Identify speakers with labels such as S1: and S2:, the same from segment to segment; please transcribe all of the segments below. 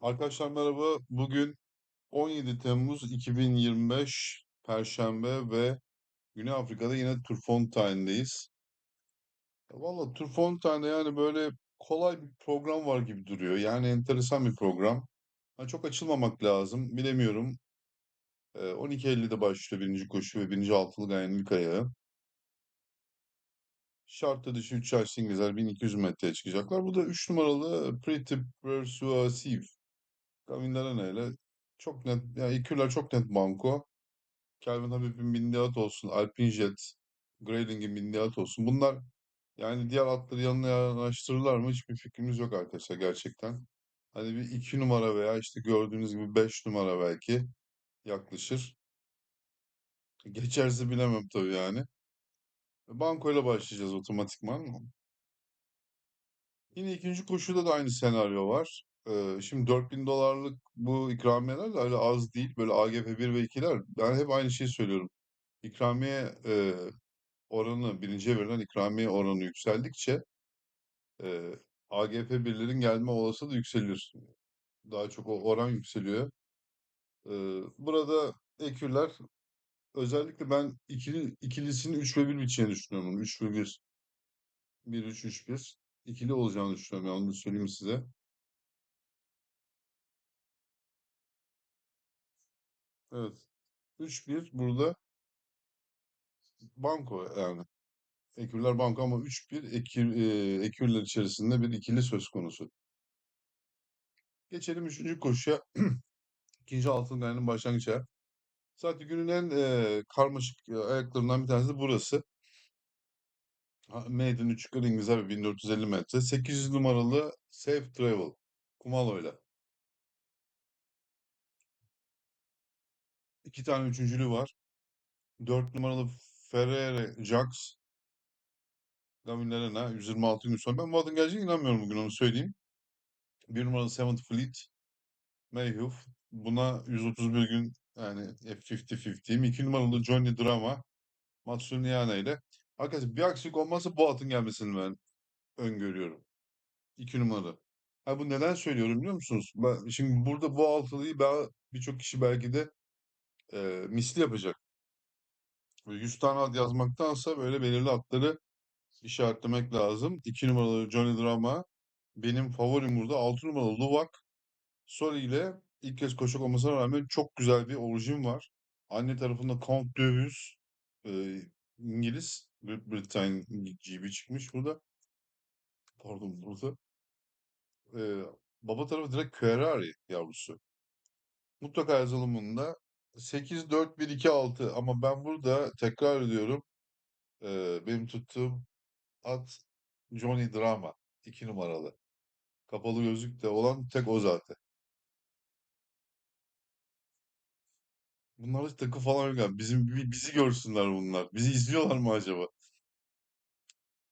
S1: Arkadaşlar merhaba. Bugün 17 Temmuz 2025 Perşembe ve Güney Afrika'da yine Turffontain'deyiz. Valla Turffontain'de yani böyle kolay bir program var gibi duruyor. Yani enteresan bir program. Ha, çok açılmamak lazım. Bilemiyorum. Ee, 12.50'de başlıyor birinci koşu ve birinci altılı Ganyan'ın ilk ayağı. Şartlı dışı 3 yaşlı İngilizler 1200 metreye çıkacaklar. Bu da 3 numaralı Pretty Persuasive. Gavin Lerena ile çok net, yani İKÜ'ler çok net banko. Calvin Habib'in bindiği at olsun, Alpine Jet, Grayling'in bindiği at olsun. Bunlar yani diğer atları yanına yanaştırırlar mı hiçbir fikrimiz yok arkadaşlar gerçekten. Hani bir iki numara veya işte gördüğünüz gibi beş numara belki yaklaşır. Geçerse bilemem tabii yani. Banko ile başlayacağız otomatikman. Yine ikinci koşuda da aynı senaryo var. Ee, şimdi 4000 dolarlık bu ikramiyeler de öyle az değil. Böyle AGF 1 ve 2'ler. Ben hep aynı şeyi söylüyorum. İkramiye e, oranı, birinciye verilen ikramiye oranı yükseldikçe e, AGF birlerin gelme olasılığı yükselir. Daha çok o oran yükseliyor. E, burada ekürler özellikle ben ikili, ikilisini 3 ve 1 biteceğini düşünüyorum. 3 ve 1, 1-3, 3-1 ikili olacağını düşünüyorum. Onu söyleyeyim size. Evet. 3-1 burada banko yani. Ekürler banko ama 3-1 ekür, e, ekürler içerisinde bir ikili söz konusu. Geçelim üçüncü koşuya. İkinci altın gayenin başlangıcı. Zaten günün en e, karmaşık e, ayaklarından bir tanesi burası. Maiden 3 yukarı İngilizler 1450 metre. 800 numaralı Safe Travel. Kumalo'yla. İki tane üçüncülü var. 4 numaralı Ferrere Jax. Gavin Lerena 126 gün sonra. Ben bu adın geleceğine inanmıyorum bugün onu söyleyeyim. Bir numaralı Seventh Fleet. Mayhew. Buna 131 gün yani F50-50'yim. İki numaralı Johnny Drama. Matsuniana ile. Arkadaşlar bir aksilik olmazsa bu atın gelmesini ben öngörüyorum. İki numara. Ha bu neden söylüyorum biliyor musunuz? Ben, şimdi burada bu altılıyı birçok kişi belki de e, misli yapacak. 100 tane ad yazmaktansa böyle belirli adları işaretlemek lazım. 2 numaralı Johnny Drama, benim favorim burada 6 numaralı Luvak. Sol ile ilk kez koşuk olmasına rağmen çok güzel bir orijin var. Anne tarafında Count Dövüz, e, İngiliz, Great Britain gibi çıkmış burada. Pardon burada. E, baba tarafı direkt Ferrari yavrusu. Mutlaka yazalım yazılımında 8-4-1-2-6 ama ben burada tekrar ediyorum. E, benim tuttuğum at Johnny Drama. 2 numaralı. Kapalı gözlükte olan tek o zaten. Bunlar hiç takı falan yok. abi. Bizim bizi görsünler bunlar. Bizi izliyorlar mı acaba?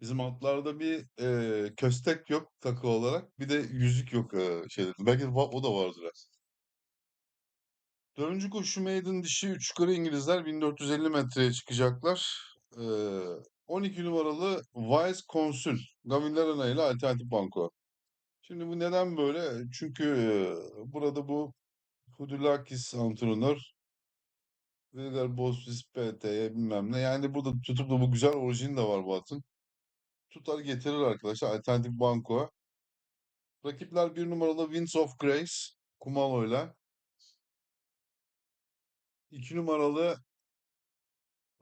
S1: Bizim atlarda bir e, köstek yok takı olarak. Bir de yüzük yok e, şeyde. Belki o da vardır aslında. Dördüncü koşu maiden dişi 3 yukarı İngilizler 1450 metreye çıkacaklar. Ee, 12 numaralı Wise Consul Gavin Lerena ile Alternatif Banko. Şimdi bu neden böyle? Çünkü e, burada bu Hudulakis antrenör Vilgar Bosvis PT'ye bilmem ne. Yani burada tutup da bu güzel orijini de var bu atın. Tutar getirir arkadaşlar Alternatif Banko. Rakipler bir numaralı Winds of Grace Kumalo ile. 2 numaralı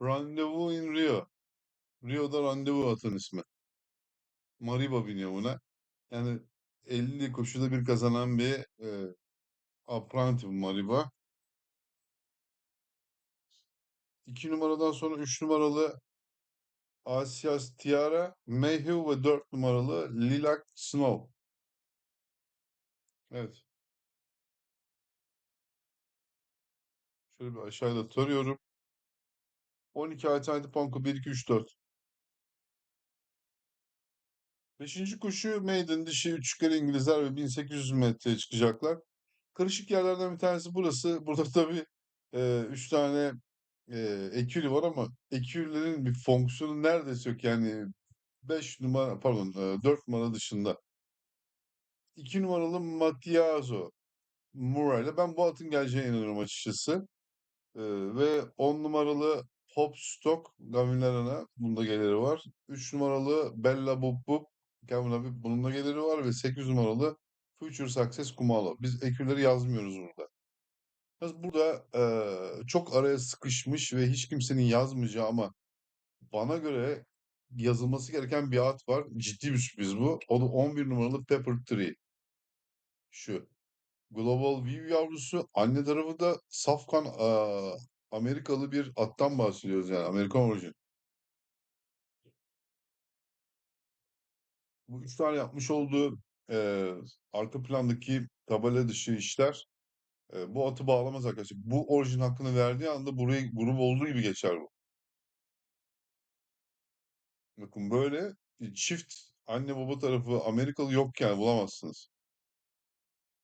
S1: Rendezvous in Rio. Rio'da randevu atın ismi. Mariba biniyor buna. Yani 50 koşuda bir kazanan bir e, apprenti bu Mariba. 2 numaradan sonra 3 numaralı Asias Tiara, Mayhew ve 4 numaralı Lilac Snow. Evet. Şöyle bir aşağıda tarıyorum. 12 alternatif banko 1, 2, 3, 4. Beşinci koşu maiden dişi 3 kere İngilizler ve 1800 metreye çıkacaklar. Karışık yerlerden bir tanesi burası. Burada tabii 3 tane e, ekürü var ama ekürlerin bir fonksiyonu neredeyse yok. Yani 5 numara pardon e, 4 numara dışında. 2 numaralı Matiazo. Murray'la. Ben bu atın geleceğine inanıyorum açıkçası. Ve 10 numaralı Hop Stock Gavin Lerena. Bunda geliri var. 3 numaralı Bella Bup Bup Gavin abi bunun da geliri var. Ve 8 numaralı Future Success Kumalo. Biz ekürleri yazmıyoruz burada. Burada eee, çok araya sıkışmış ve hiç kimsenin yazmayacağı ama bana göre yazılması gereken bir at var. Ciddi bir sürpriz bu. O da 11 numaralı Pepper Tree. Şu. Global View yavrusu. Anne tarafı da safkan eee, Amerikalı bir attan bahsediyoruz yani. Amerikan orijin. Bu üç tane yapmış olduğu eee, arka plandaki tabela dışı işler eee, bu atı bağlamaz arkadaşlar. Bu orijin hakkını verdiği anda burayı grup olduğu gibi geçer bu. Bakın böyle çift anne baba tarafı Amerikalı yok yani bulamazsınız.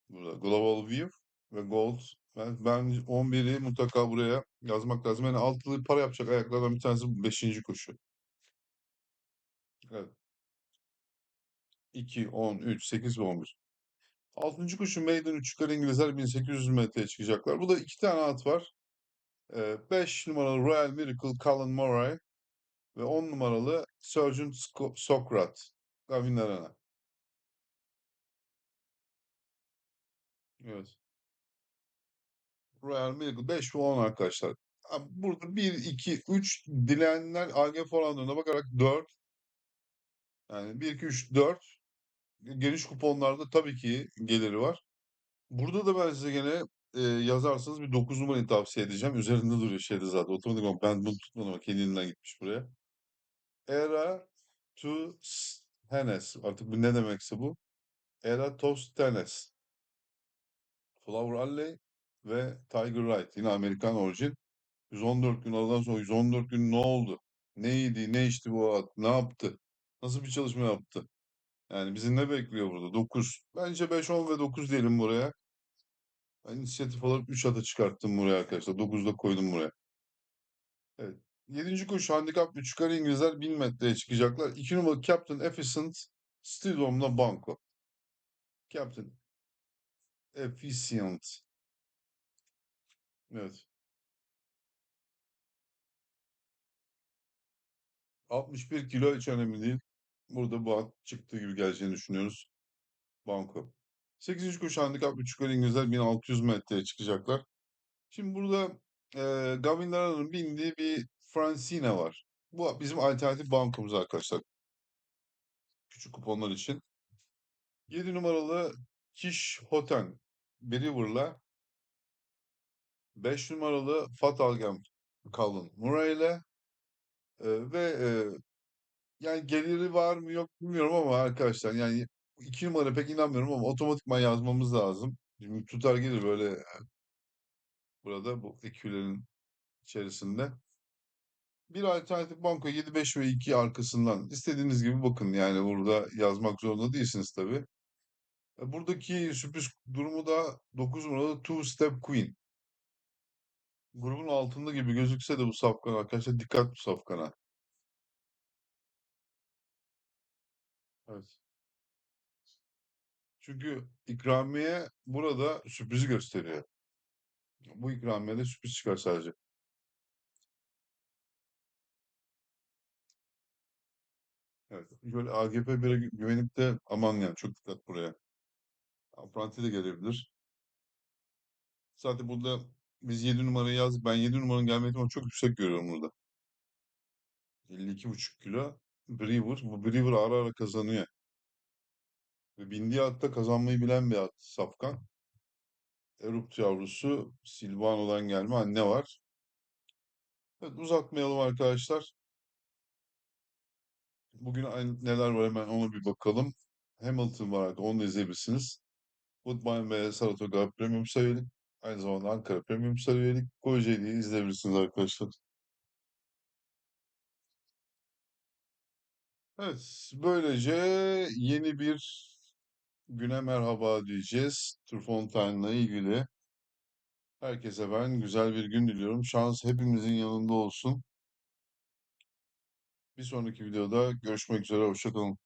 S1: Burada Global View ve Gold. Ben, ben 11'i mutlaka buraya yazmak lazım. Yani altılı para yapacak ayaklardan bir tanesi bu 5. koşu. Evet. 2, 10, 3, 8 ve 11. 6. koşu Maiden 3 yukarı İngilizler 1800 metreye çıkacaklar. Bu da iki tane at var. 5 numaralı Royal Miracle Colin Murray ve 10 numaralı Sergeant Sco- Sokrat. Gavin Arena. Evet. Royal Miracle 5 ve 10 arkadaşlar. Abi burada 1, 2, 3 dilenenler AGF oranlarına bakarak 4. Yani 1, 2, 3, 4. Geniş kuponlarda tabii ki geliri var. Burada da ben size gene e, yazarsanız bir 9 numarayı tavsiye edeceğim. Üzerinde duruyor şeyde zaten. Otomatik ama ben bunu tutmadım ama kendiliğinden gitmiş buraya. Era to Tenes. Artık bu ne demekse bu. Era Toast Tenes. Flower Alley ve Tiger Ride. Yine Amerikan orijin. 114 gün aradan sonra 114 gün ne oldu? Ne yedi, ne içti bu at, ne yaptı? Nasıl bir çalışma yaptı? Yani bizi ne bekliyor burada? 9. Bence 5, 10 ve 9 diyelim buraya. Ben inisiyatif olarak 3 ata çıkarttım buraya arkadaşlar. 9'da koydum buraya. Evet. 7. koşu handikap 3 yukarı İngilizler 1000 metreye çıkacaklar. 2 numaralı Captain Efficient Stidhom'la Banko. Captain Efficient. Evet. 61 kilo hiç önemli değil. Burada bu at çıktığı gibi geleceğini düşünüyoruz. Banko. 8. koşu handikap 3 yukarı İngilizler 1600 metreye çıkacaklar. Şimdi burada e, Gavin Lara'nın bindiği bir Francine var. Bu bizim alternatif bankomuz arkadaşlar. Küçük kuponlar için. 7 numaralı Kiş Hoten Brewer'la 5 numaralı Fatalgem Colin Murray ile e, ve e, yani geliri var mı yok bilmiyorum ama arkadaşlar yani 2 numara pek inanmıyorum ama otomatikman yazmamız lazım. Şimdi tutar gelir böyle burada bu ekülerin içerisinde. Bir alternatif banko 7, 5 ve 2 arkasından istediğiniz gibi bakın yani burada yazmak zorunda değilsiniz tabii. E, Buradaki sürpriz durumu da 9 numaralı Two Step Queen. Grubun altında gibi gözükse de bu safkan arkadaşlar dikkat bu safkana. Evet. Çünkü ikramiye burada sürprizi gösteriyor. Bu ikramiyede sürpriz çıkar sadece. Evet. Böyle AGP 1'e güvenip de aman yani çok dikkat buraya. Apranti de gelebilir. Zaten burada biz 7 numarayı yazdık. Ben 7 numaranın gelme ihtimalini çok yüksek görüyorum burada. 52,5 kilo. Brewer. Bu Brewer ara ara kazanıyor. Ve bindiği atta kazanmayı bilen bir at. Safkan. Erupt yavrusu. Silvano'dan gelme anne var. Evet, uzatmayalım arkadaşlar. Bugün neler var hemen ona bir bakalım. Hamilton var artık onu da izleyebilirsiniz. Woodbine ve Saratoga Premium Sayılı. Aynı zamanda Ankara Premium Sayılı. Kocaeli'yi izleyebilirsiniz arkadaşlar. Evet, böylece yeni bir güne merhaba diyeceğiz. Turfontain'la ilgili. Herkese ben güzel bir gün diliyorum. Şans hepimizin yanında olsun. Bir sonraki videoda görüşmek üzere. Hoşça kalın.